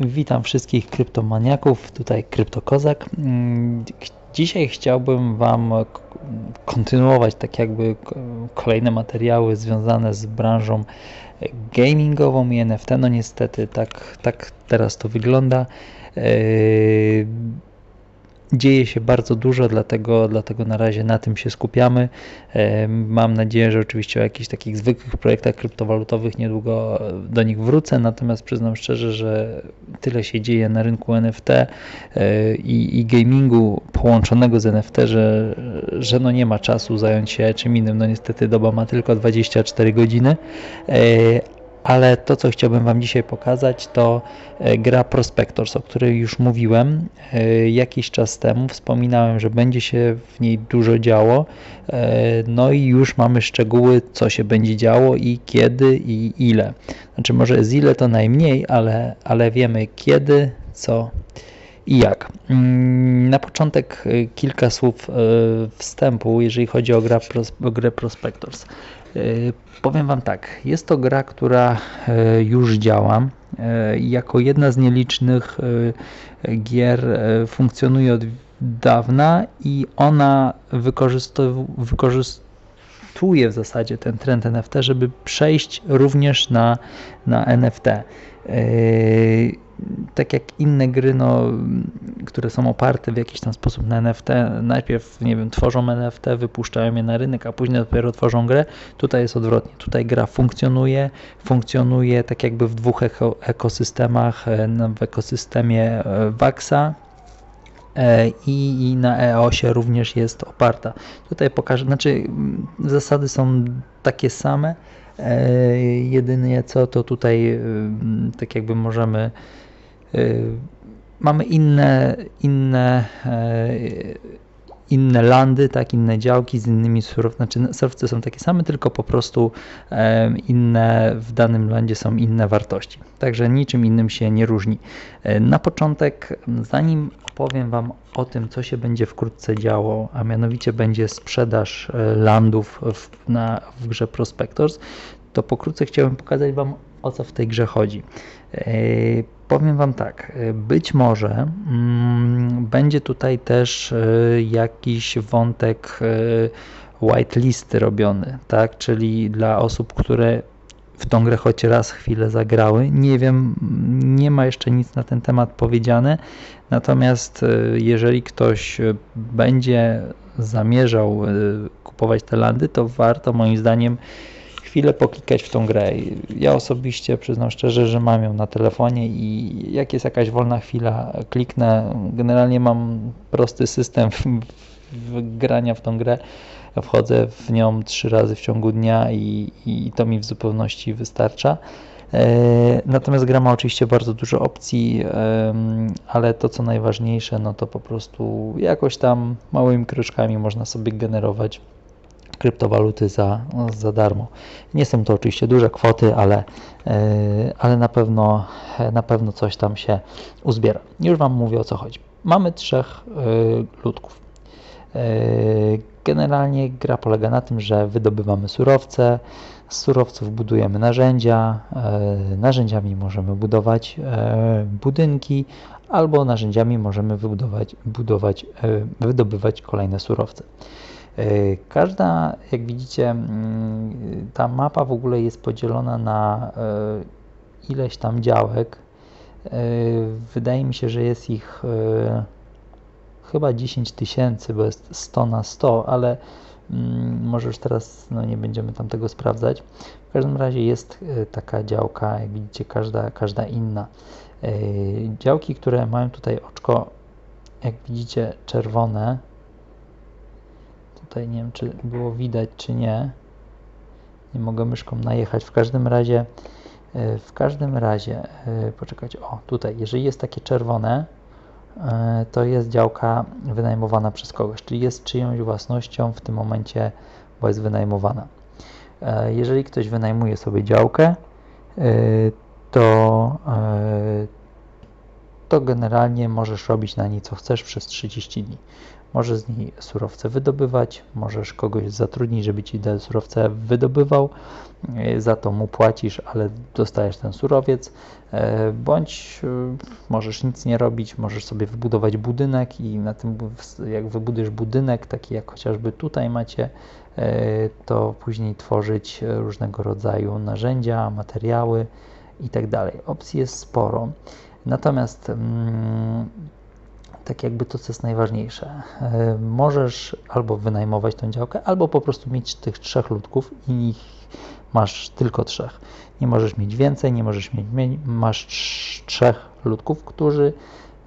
Witam wszystkich kryptomaniaków, tutaj Kryptokozak. Mm, Dzisiaj chciałbym Wam kontynuować tak jakby kolejne materiały związane z branżą gamingową i NFT. No niestety tak, tak teraz to wygląda. Dzieje się bardzo dużo, dlatego, dlatego na razie na tym się skupiamy. Mam nadzieję, że oczywiście o jakichś takich zwykłych projektach kryptowalutowych niedługo do nich wrócę, natomiast przyznam szczerze, że tyle się dzieje na rynku NFT e, i, i gamingu połączonego z NFT, że, że no nie ma czasu zająć się czym innym. No niestety doba ma tylko 24 godziny, E, ale to, co chciałbym Wam dzisiaj pokazać, to e, gra Prospectors, o której już mówiłem e, jakiś czas temu. Wspominałem, że będzie się w niej dużo działo. e, No i już mamy szczegóły, co się będzie działo i kiedy i ile. Znaczy, może z ile to najmniej, ale, ale wiemy kiedy, co i jak. Mm, Na początek kilka słów wstępu, jeżeli chodzi o grę Prospectors. E, Powiem Wam tak, jest to gra, która e, już działa. E, Jako jedna z nielicznych gier funkcjonuje od dawna i ona wykorzystu- wykorzystuje w zasadzie ten trend NFT, żeby przejść również na, na NFT. Tak jak inne gry, no, które są oparte w jakiś tam sposób na NFT, najpierw, nie wiem, tworzą NFT, wypuszczają je na rynek, a później dopiero tworzą grę. Tutaj jest odwrotnie. Tutaj gra funkcjonuje, funkcjonuje tak jakby w dwóch eko, ekosystemach, e, w ekosystemie e, Waxa e, i, i na EOSie również jest oparta. Tutaj pokażę, znaczy mm, zasady są takie same, e, jedynie co to tutaj mm, tak jakby możemy mamy inne, inne, e, inne landy, tak, inne działki z innymi surowcami, znaczy surowce są takie same, tylko po prostu em, inne, w danym landzie są inne wartości. Także niczym innym się nie różni. E, Na początek, zanim opowiem Wam o tym, co się będzie wkrótce działo, a mianowicie będzie sprzedaż e, landów w, na, w grze Prospectors, to pokrótce chciałbym pokazać Wam, o co w tej grze chodzi. Powiem Wam tak, e, być może mm, będzie tutaj też e, jakiś wątek e, whitelisty robiony, tak? Czyli dla osób, które w tą grę choć raz chwilę zagrały. Nie wiem, nie ma jeszcze nic na ten temat powiedziane, natomiast e, jeżeli ktoś będzie zamierzał kupować te landy, to warto moim zdaniem chwilę poklikać w tą grę. Ja osobiście przyznam szczerze, że mam ją na telefonie i jak jest jakaś wolna chwila, kliknę. Generalnie mam prosty system w, w grania w tą grę. Wchodzę w nią trzy razy w ciągu dnia i, i to mi w zupełności wystarcza. E, Natomiast gra ma oczywiście bardzo dużo opcji, ale to co najważniejsze, no to po prostu jakoś tam małymi kroczkami można sobie generować kryptowaluty za, za darmo. Nie są to oczywiście duże kwoty, ale, e, ale na, pewno, na pewno coś tam się uzbiera. Już Wam mówię o co chodzi. Mamy trzech e, ludków. E, Generalnie gra polega na tym, że wydobywamy surowce, z surowców budujemy narzędzia, narzędziami możemy budować budynki, albo narzędziami możemy wybudować, budować, wydobywać kolejne surowce. E, Każda, jak widzicie, mm, ta mapa w ogóle jest podzielona na e, ileś tam działek. E, Wydaje mi się, że jest ich chyba 10 tysięcy, bo jest 100 na 100, ale mm, może już teraz no, nie będziemy tam tego sprawdzać. W każdym razie jest taka działka, jak widzicie, każda, każda inna. Działki, które mają tutaj oczko, jak widzicie, czerwone, Tutaj nie wiem, czy było widać, czy nie. Nie mogę myszką najechać. W każdym razie, e, w każdym razie, e, poczekać, o tutaj, jeżeli jest takie czerwone, e, to jest działka wynajmowana przez kogoś, czyli jest czyjąś własnością w tym momencie, bo jest wynajmowana. Jeżeli ktoś wynajmuje sobie działkę, to, to generalnie możesz robić na niej co chcesz przez 30 dni. Możesz z niej surowce wydobywać, możesz kogoś zatrudnić, żeby ci te surowce wydobywał, e, za to mu płacisz, ale dostajesz ten surowiec, e, bądź e, możesz nic nie robić, możesz sobie wybudować budynek i na tym, jak wybudujesz budynek, taki jak chociażby tutaj macie, to później tworzyć różnego rodzaju narzędzia, materiały i tak. Opcji jest sporo. Natomiast mm, tak jakby to, co jest najważniejsze. E, możesz albo wynajmować tą działkę, albo po prostu mieć tych trzech ludków i masz tylko trzech. Nie możesz mieć więcej, nie możesz mieć, masz trzech ludków, którzy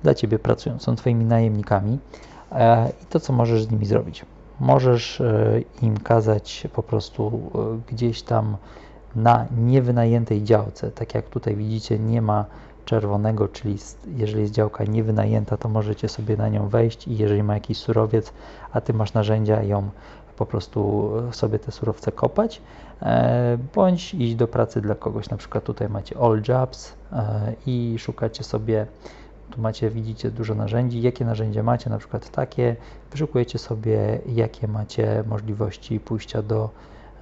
dla Ciebie pracują, są Twoimi najemnikami e, i to, co możesz z nimi zrobić. Możesz e, im kazać po prostu gdzieś tam na niewynajętej działce, tak jak tutaj widzicie, nie ma czerwonego, czyli jeżeli jest działka niewynajęta, to możecie sobie na nią wejść i jeżeli ma jakiś surowiec, a Ty masz narzędzia, ją po prostu sobie te surowce kopać, e, bądź iść do pracy dla kogoś. Na przykład tutaj macie All Jobs e, i szukacie sobie, tu macie, widzicie dużo narzędzi, jakie narzędzia macie, na przykład takie, wyszukujecie sobie, jakie macie możliwości pójścia do,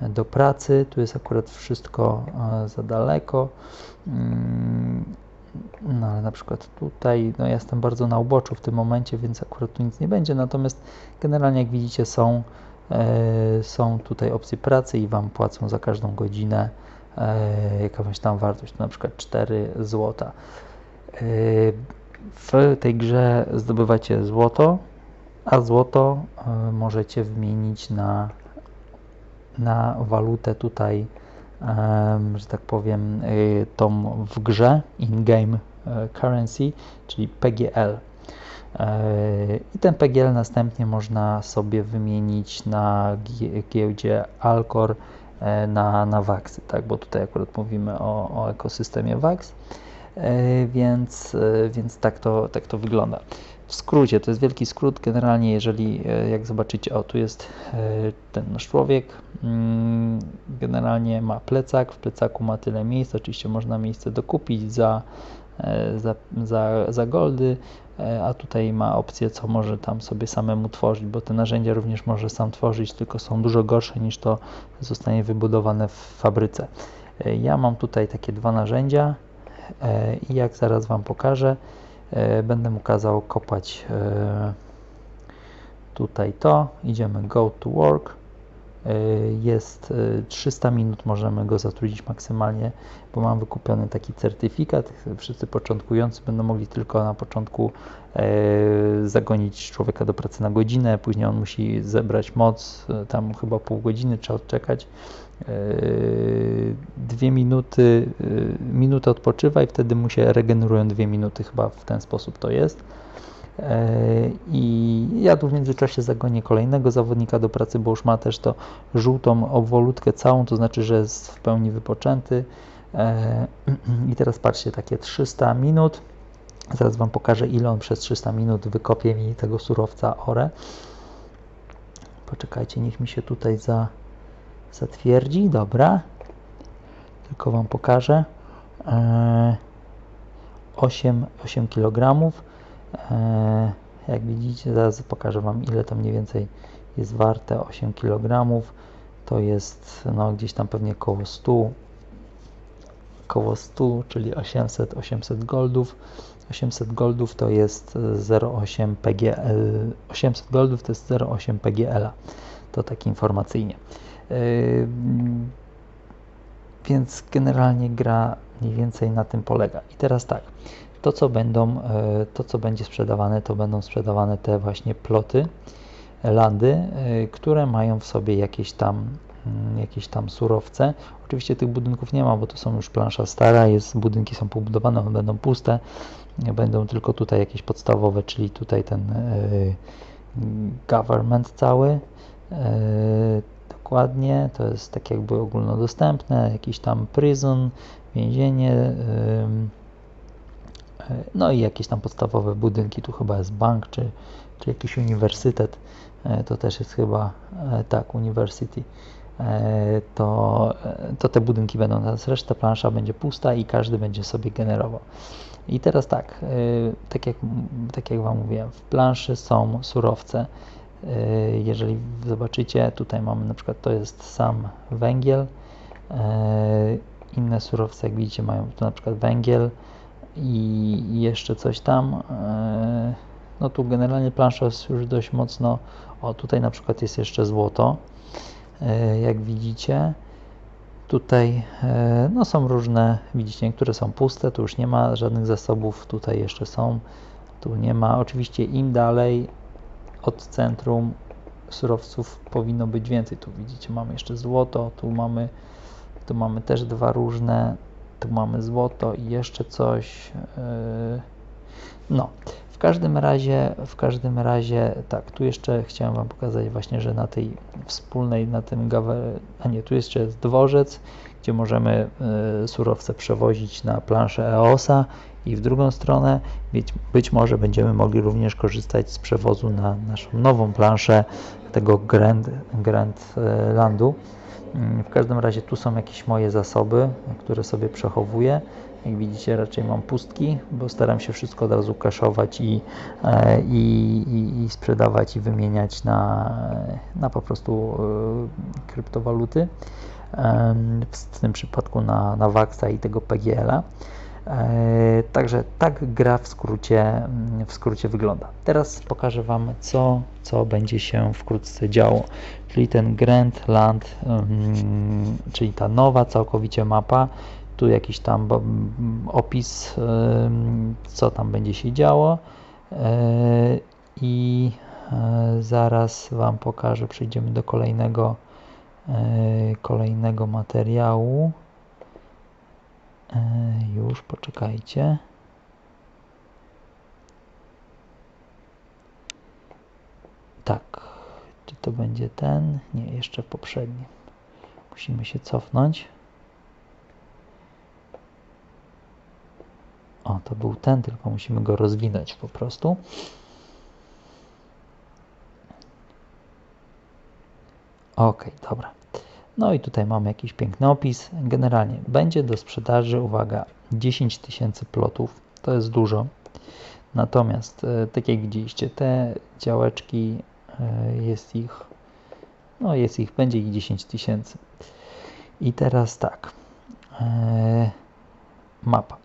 do pracy. Tu jest akurat wszystko e, za daleko. No ale na przykład tutaj, no ja jestem bardzo na uboczu w tym momencie, więc akurat tu nic nie będzie, natomiast generalnie jak widzicie są, e, są tutaj opcje pracy i Wam płacą za każdą godzinę e, jakąś tam wartość, to na przykład 4 złota. E, w tej grze zdobywacie złoto, a złoto e, możecie wymienić na, na walutę tutaj że tak powiem, y, tą w grze in-game e, currency, czyli PGL. E, I ten PGL następnie można sobie wymienić na giełdzie Alcor e, na, na VAXy, tak? bo tutaj akurat mówimy o, o ekosystemie VAX, więc, więc tak, to, tak to wygląda. W skrócie, to jest wielki skrót, generalnie jeżeli, e, jak zobaczycie, o tu jest e, ten nasz człowiek, mm, generalnie ma plecak, w plecaku ma tyle miejsc, oczywiście można miejsce dokupić za, e, za, za, za goldy, a tutaj ma opcję, co może tam sobie samemu tworzyć, bo te narzędzia również może sam tworzyć, tylko są dużo gorsze niż to zostanie wybudowane w fabryce. Ja mam tutaj takie dwa narzędzia. I jak zaraz Wam pokażę, będę mu kazał kopać e, tutaj to, idziemy go to work, e, jest 300 minut, możemy go zatrudnić maksymalnie, bo mam wykupiony taki certyfikat, wszyscy początkujący będą mogli tylko na początku zagonić człowieka do pracy na godzinę, później on musi zebrać moc, tam chyba pół godziny trzeba odczekać, dwie minuty, y, minutę odpoczywa i wtedy mu się regenerują dwie minuty, chyba w ten sposób to jest. E, I ja tu w międzyczasie zagonię kolejnego zawodnika do pracy, bo już ma też to żółtą obwolutkę całą, to znaczy, że jest w pełni wypoczęty. I teraz patrzcie, takie 300 minut. Zaraz Wam pokażę, ile on przez 300 minut wykopie mi tego surowca ore. Poczekajcie, niech mi się tutaj za, zatwierdzi. Dobra, tylko Wam pokażę. 8, 8 kg. Jak widzicie, zaraz pokażę Wam, ile to mniej więcej jest warte. 8 kg to jest no, gdzieś tam pewnie koło 100, koło 100, czyli 800, 800 goldów. 800 goldów to jest 0,8 PGL. 800 goldów to jest 0,8 PGL. To tak informacyjnie. Yy, więc generalnie gra mniej więcej na tym polega. I teraz tak, to co będą, e, to co będzie sprzedawane, to będą sprzedawane te właśnie ploty, landy, e, które mają w sobie jakieś tam mm, jakieś tam surowce. Oczywiście tych budynków nie ma, bo to są już plansza stara, jest, budynki są pobudowane, one będą puste, będą tylko tutaj jakieś podstawowe, czyli tutaj ten y, government cały, dokładnie, to jest tak jakby ogólnodostępne, jakiś tam prison, więzienie, no i jakieś tam podstawowe budynki, tu chyba jest bank, czy, czy jakiś uniwersytet, e, to też jest chyba, e, tak, university, e, to, to te budynki będą, teraz reszta plansza będzie pusta i każdy będzie sobie generował. I teraz tak, tak jak, tak jak Wam mówiłem, w planszy są surowce, E, jeżeli zobaczycie, tutaj mamy na przykład to jest sam węgiel, e, inne surowce jak widzicie mają tu na przykład węgiel, i jeszcze coś tam. E, no tu generalnie plansza jest już dość mocno. O, tutaj na przykład jest jeszcze złoto, e, jak widzicie. Tutaj no, są różne, widzicie, niektóre są puste, tu już nie ma żadnych zasobów, tutaj jeszcze są, tu nie ma. Oczywiście im dalej od centrum surowców powinno być więcej. Tu widzicie, mamy jeszcze złoto, tu mamy, tu mamy też dwa różne, tu mamy złoto i jeszcze coś. Yy, no, w każdym razie, w każdym razie, tak, tu jeszcze chciałem Wam pokazać właśnie, że na tej wspólnej, na tym gawer, a nie, tu jeszcze jest dworzec, gdzie możemy y, surowce przewozić na planszę EOSA i w drugą stronę być, być może będziemy mogli również korzystać z przewozu na naszą nową planszę tego Grand, Grand e, Landu. Mm, w każdym razie tu są jakieś moje zasoby, które sobie przechowuję. Jak widzicie raczej mam pustki, bo staram się wszystko od razu kaszować i, e, i, i, sprzedawać i wymieniać na, na po prostu e, kryptowaluty. W tym przypadku na, na Waxa i tego PGL-a. E, także tak gra w skrócie, w skrócie wygląda. Teraz pokażę Wam, co, co będzie się wkrótce działo. Czyli ten Grand Land, czyli ta nowa całkowicie mapa. Tu jakiś tam opis, co tam będzie się działo. E, I e, zaraz Wam pokażę, przejdziemy do kolejnego, kolejnego materiału. Już poczekajcie. Tak, czy to będzie ten? Nie, jeszcze poprzedni. Musimy się cofnąć. O, to był ten, tylko musimy go rozwinąć po prostu. Ok, dobra. No i tutaj mamy jakiś piękny opis. Generalnie będzie do sprzedaży, uwaga, 10 tysięcy plotów. To jest dużo. Natomiast, e, tak jak widzieliście, te działeczki, e, jest ich, no jest ich, będzie ich 10 tysięcy. I teraz tak, e, mapa.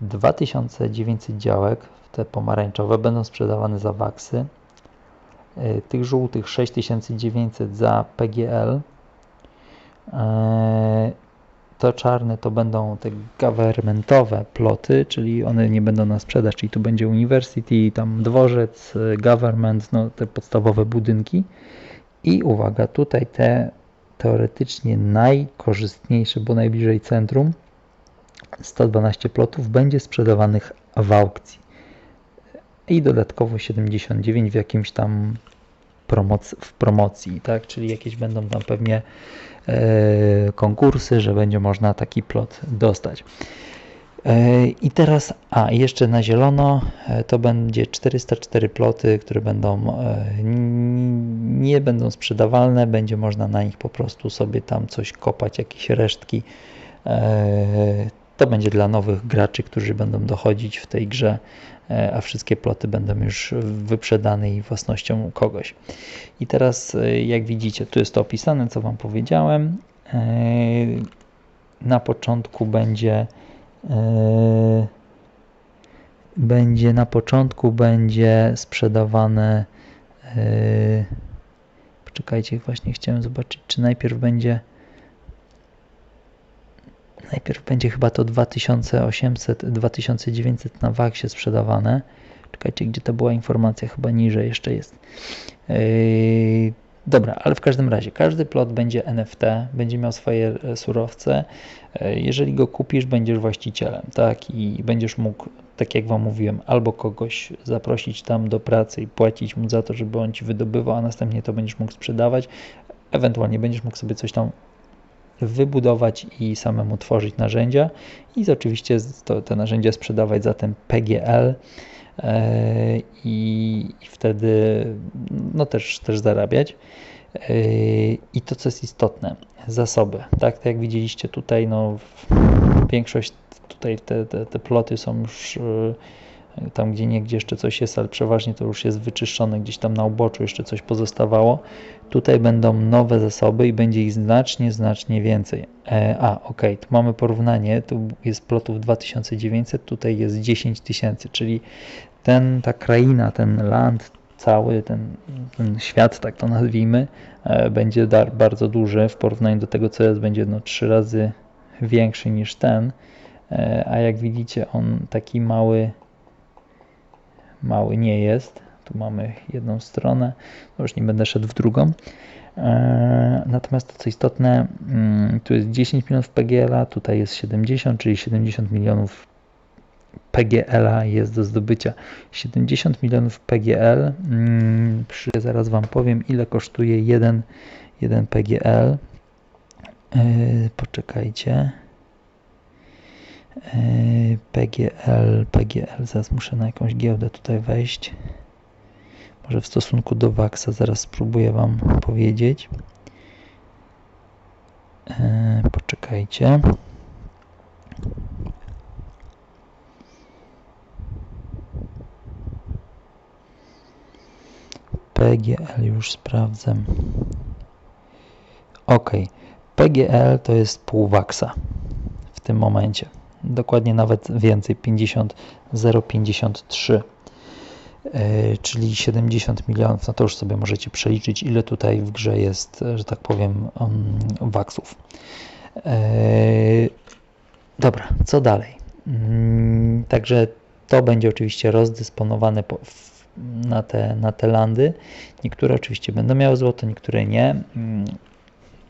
2900 działek, te pomarańczowe, będą sprzedawane za waksy. Tych żółtych 6900 za PGL, E, to czarne to będą te governmentowe ploty, czyli one nie będą na sprzedaż, czyli tu będzie university, tam dworzec, e, government, no te podstawowe budynki. I uwaga, tutaj te teoretycznie najkorzystniejsze, bo najbliżej centrum, 112 plotów będzie sprzedawanych w aukcji. I dodatkowo 79 w jakimś tam promoc w promocji, tak? Czyli jakieś będą tam pewnie e, konkursy, że będzie można taki plot dostać. E, I teraz, a jeszcze na zielono e, to będzie 404 ploty, które będą nie będą sprzedawalne, będzie można na nich po prostu sobie tam coś kopać, jakieś resztki. To będzie dla nowych graczy, którzy będą dochodzić w tej grze E, a wszystkie ploty będą już wyprzedane i własnością kogoś. I teraz, e, jak widzicie, tu jest to opisane, co Wam powiedziałem. E, na początku będzie będzie na początku będzie sprzedawane poczekajcie, właśnie chciałem zobaczyć, czy najpierw będzie Najpierw będzie chyba to 2800, 2900 na waksie sprzedawane. Czekajcie, gdzie to była informacja, chyba niżej jeszcze jest. Yy, dobra, ale w każdym razie, każdy plot będzie NFT, będzie miał swoje e, surowce. Yy, jeżeli go kupisz, będziesz właścicielem, tak? I będziesz mógł, tak jak Wam mówiłem, albo kogoś zaprosić tam do pracy i płacić mu za to, żeby on Ci wydobywał, a następnie to będziesz mógł sprzedawać. Ewentualnie będziesz mógł sobie coś tam wybudować i samemu tworzyć narzędzia i oczywiście to, te narzędzia sprzedawać za ten PGL e, i, i wtedy no też, też zarabiać. E, I to, co jest istotne, zasoby. Tak, tak jak widzieliście tutaj, no, większość tutaj te, te, te ploty są już tam gdzie niegdzie jeszcze coś jest, ale przeważnie to już jest wyczyszczone, gdzieś tam na uboczu jeszcze coś pozostawało. Tutaj będą nowe zasoby i będzie ich znacznie, znacznie więcej. E, a, ok, tu mamy porównanie, tu jest plotów 2900, tutaj jest 10 tysięcy, czyli ten, ta kraina, ten land, cały ten, ten świat, tak to nazwijmy, e, będzie dar, bardzo duży w porównaniu do tego, co jest, będzie no, trzy razy większy niż ten, e, a jak widzicie, on taki mały, mały nie jest. Tu mamy jedną stronę, no już nie będę szedł w drugą. E, natomiast to co istotne, mm, tu jest 10 milionów PGL-a, tutaj jest 70, czyli 70 milionów PGL-a jest do zdobycia. 70 milionów PGL, mm, zaraz Wam powiem ile kosztuje jeden, jeden PGL. E, poczekajcie. PGL, PGL, zaraz muszę na jakąś giełdę tutaj wejść. Może w stosunku do Waxa zaraz spróbuję Wam powiedzieć. E, poczekajcie. PGL już sprawdzę. OK. PGL to jest pół Waxa w tym momencie. Dokładnie nawet więcej 50 0,53 E, czyli 70 milionów, no to już sobie możecie przeliczyć, ile tutaj w grze jest, że tak powiem, um, waksów. E, dobra, co dalej? Mm, także to będzie oczywiście rozdysponowane na, te, na te landy. Niektóre oczywiście będą miały złoto, niektóre nie.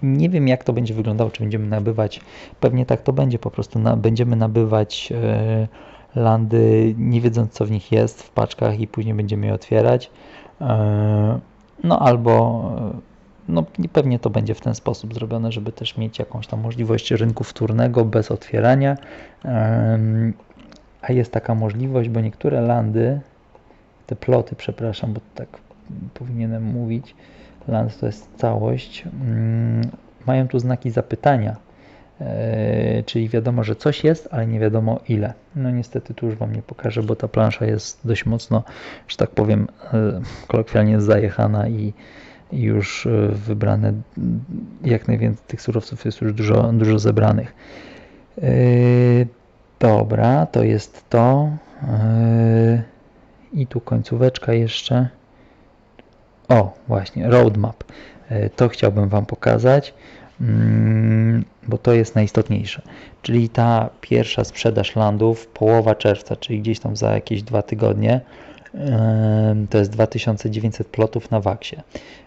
Nie wiem, jak to będzie wyglądało, czy będziemy nabywać. Pewnie tak to będzie, po prostu na, będziemy nabywać. Yy, landy, nie wiedząc co w nich jest w paczkach i później będziemy je otwierać. E, no albo no pewnie to będzie w ten sposób zrobione, żeby też mieć jakąś tam możliwość rynku wtórnego bez otwierania. A jest taka możliwość, bo niektóre landy, te ploty, przepraszam, bo tak powinienem mówić, land to jest całość, mm, mają tu znaki zapytania E, czyli wiadomo, że coś jest, ale nie wiadomo ile. No niestety tu już Wam nie pokażę, bo ta plansza jest dość mocno, że tak powiem, e, kolokwialnie zajechana i, i już e, wybrane, jak najwięcej tych surowców jest już dużo, dużo zebranych. Dobra, to jest to. I tu końcóweczka jeszcze. O, właśnie, roadmap. To chciałbym Wam pokazać. Mm, bo to jest najistotniejsze. Czyli ta pierwsza sprzedaż landów, połowa czerwca, czyli gdzieś tam za jakieś dwa tygodnie, to jest 2900 plotów na waksie.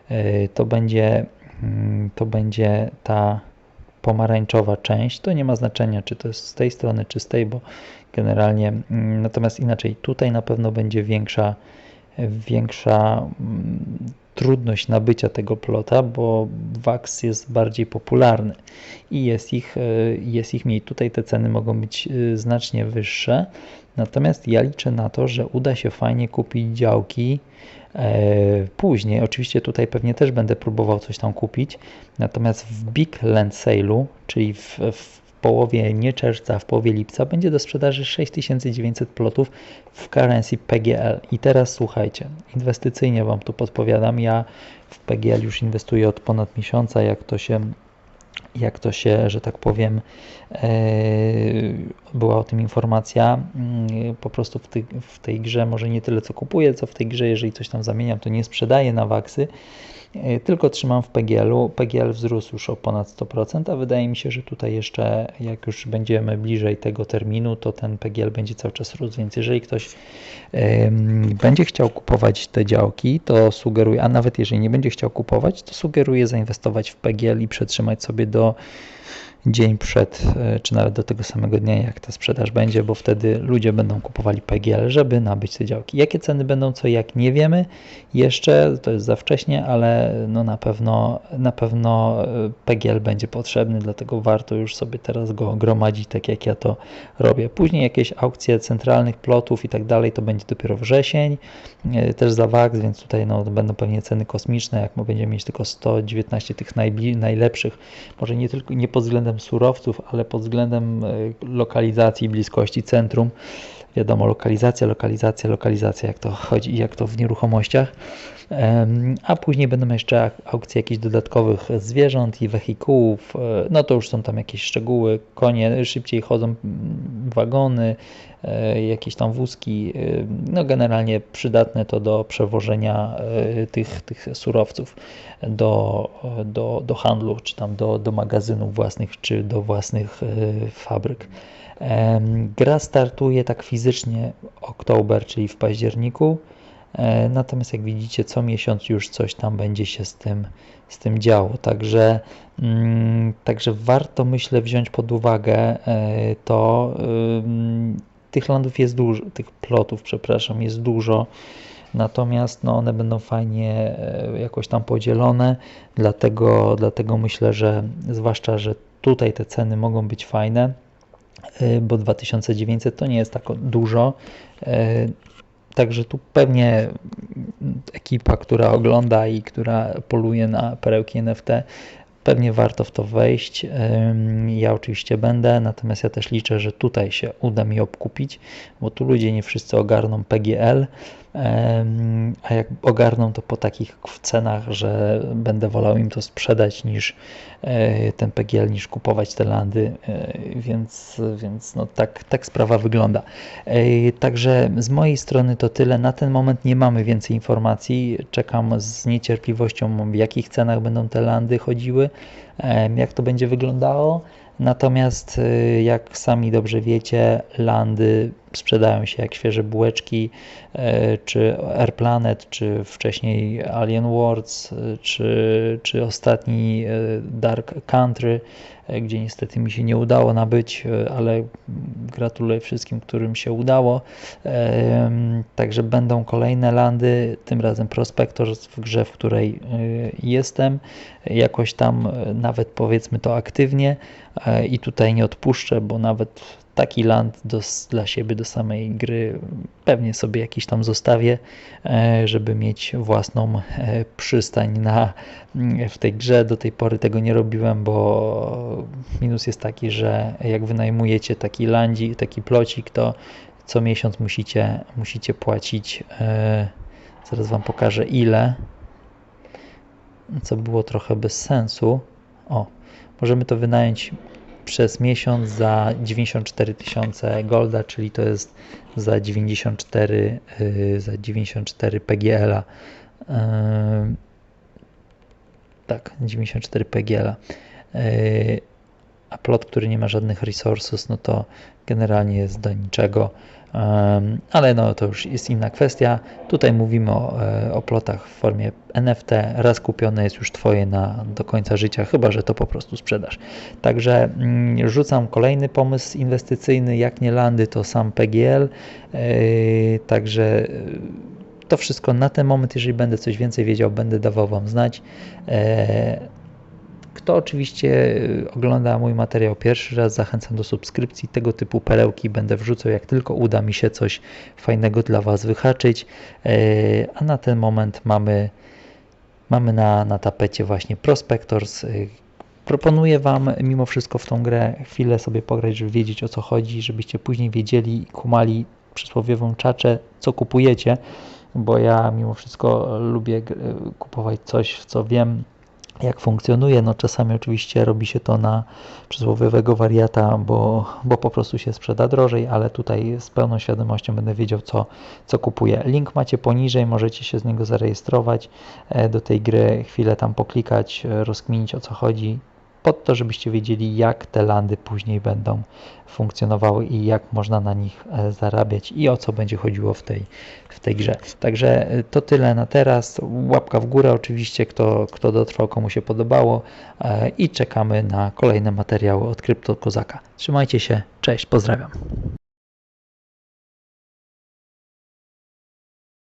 E, to będzie, mm, to będzie ta pomarańczowa część. To nie ma znaczenia, czy to jest z tej strony, czy z tej, bo generalnie, mm, natomiast inaczej, tutaj na pewno będzie większa, większa trudność nabycia tego plota, bo wax jest bardziej popularny i jest ich, e, jest ich mniej. Tutaj te ceny mogą być e, znacznie wyższe, natomiast ja liczę na to, że uda się fajnie kupić działki e, później. Oczywiście tutaj pewnie też będę próbował coś tam kupić, natomiast w Big Land Sale'u, czyli w, w połowie nie czerwca, w połowie lipca będzie do sprzedaży 6900 plotów w currency PGL. I teraz słuchajcie, inwestycyjnie Wam tu podpowiadam, ja w PGL już inwestuję od ponad miesiąca, jak to się jak to się, że tak powiem, e, była o tym informacja. Mm, po prostu w tej, w tej grze może nie tyle co kupuję, co w tej grze, jeżeli coś tam zamieniam, to nie sprzedaję na waksy, tylko trzymam w PGL-u. PGL wzrósł już o ponad 100%, a wydaje mi się, że tutaj jeszcze jak już będziemy bliżej tego terminu, to ten PGL będzie cały czas rósł, więc jeżeli ktoś będzie chciał kupować te działki, to sugeruję, a nawet jeżeli nie będzie chciał kupować, to sugeruję zainwestować w PGL i przetrzymać sobie do dzień przed, e, czy nawet do tego samego dnia, jak ta sprzedaż będzie, bo wtedy ludzie będą kupowali PGL, żeby nabyć te działki. Jakie ceny będą, co jak nie wiemy jeszcze, to jest za wcześnie, ale no na pewno na pewno e, PGL będzie potrzebny, dlatego warto już sobie teraz go gromadzić, tak jak ja to robię. Później jakieś aukcje centralnych plotów i tak dalej, to będzie dopiero wrzesień, e, też za WAX, więc tutaj no, będą pewnie ceny kosmiczne, jak będziemy mieć tylko 119 tych najlepszych, może nie tylko nie pod względem względem surowców, ale pod względem e, lokalizacji, bliskości centrum. Wiadomo, lokalizacja, lokalizacja, lokalizacja, jak to chodzi, jak to w nieruchomościach. A później będą jeszcze aukcje jakichś dodatkowych zwierząt i wehikułów. E, no to już są tam jakieś szczegóły. Konie szybciej chodzą, wagony, e, jakieś tam wózki. E, no generalnie przydatne to do przewożenia tych, tych surowców do, do, do handlu, czy tam do, do magazynów własnych, czy do własnych fabryk. Gra startuje tak fizycznie oktober, czyli w październiku. E, natomiast jak widzicie, co miesiąc już coś tam będzie się z tym, z tym działo. Także, mm, także warto, myślę, wziąć pod uwagę e, to. Tych landów jest dużo, tych plotów, przepraszam, jest dużo. Natomiast no, one będą fajnie e, jakoś tam podzielone, dlatego, dlatego myślę, że zwłaszcza, że tutaj te ceny mogą być fajne, bo 2900 to nie jest tak dużo. Także tu pewnie ekipa, która ogląda i która poluje na perełki NFT, pewnie warto w to wejść. Ja oczywiście będę, natomiast ja też liczę, że tutaj się uda mi obkupić, bo tu ludzie nie wszyscy ogarną PGL a jak ogarną to po takich cenach, że będę wolał im to sprzedać niż e, ten PGL, niż kupować te landy, e, więc, więc no tak, tak sprawa wygląda. E, także z mojej strony to tyle. Na ten moment nie mamy więcej informacji. Czekam z niecierpliwością, w jakich cenach będą te landy chodziły, jak to będzie wyglądało. Natomiast jak sami dobrze wiecie, landy sprzedają się jak świeże bułeczki, y, czy Airplanet, czy wcześniej Alien Worlds, y, czy, czy ostatni Dark Country, gdzie niestety mi się nie udało nabyć, ale gratuluję wszystkim, którym się udało. Także będą kolejne landy, tym razem Prospectors w grze, w której jestem, jakoś tam nawet powiedzmy to aktywnie i tutaj nie odpuszczę, bo nawet taki land do, dla siebie, do samej gry pewnie sobie jakiś tam zostawię, e, żeby mieć własną e, przystań na, w tej grze. Do tej pory tego nie robiłem, bo minus jest taki, że jak wynajmujecie taki landzi, taki plocik, to co miesiąc musicie, musicie płacić, e, zaraz Wam pokażę ile, co było trochę bez sensu. O, Możemy to wynająć przez miesiąc za 94 tysiące golda, czyli to jest za 94, yy, za 94 PGL-a. Yy, tak, 94 PGL-a. Yy, a plot, który nie ma żadnych resources, no to generalnie jest do niczego ale no to już jest inna kwestia. Tutaj mówimy o, e, o plotach w formie NFT. Raz kupione jest już Twoje na, do końca życia, chyba że to po prostu sprzedasz. Także mm, rzucam kolejny pomysł inwestycyjny. Jak nie landy, to sam PGL. E, także e, to wszystko na ten moment. Jeżeli będę coś więcej wiedział, będę dawał Wam znać. Kto oczywiście y, ogląda mój materiał pierwszy raz, zachęcam do subskrypcji. Tego typu perełki będę wrzucał, jak tylko uda mi się coś fajnego dla Was wyhaczyć. E, a na ten moment mamy, mamy na, na tapecie właśnie Prospectors. Y, proponuję Wam mimo wszystko w tą grę chwilę sobie pograć, żeby wiedzieć o co chodzi, żebyście później wiedzieli i kumali przysłowiową czaczę, co kupujecie, bo ja mimo wszystko lubię kupować coś, w co wiem, jak funkcjonuje. No czasami oczywiście robi się to na przysłowiowego wariata, bo, bo po prostu się sprzeda drożej, ale tutaj z pełną świadomością będę wiedział, co, co kupuję. Link macie poniżej, możecie się z niego zarejestrować e, do tej gry, chwilę tam poklikać, e, rozkminić o co chodzi, pod to, żebyście wiedzieli, jak te landy później będą funkcjonowały i jak można na nich e, zarabiać i o co będzie chodziło w tej, w tej grze. Także e, to tyle na teraz. Łapka w górę oczywiście, kto, kto dotrwał, komu się podobało e, i czekamy na kolejne materiały od Krypto Kozaka. Trzymajcie się, cześć, pozdrawiam.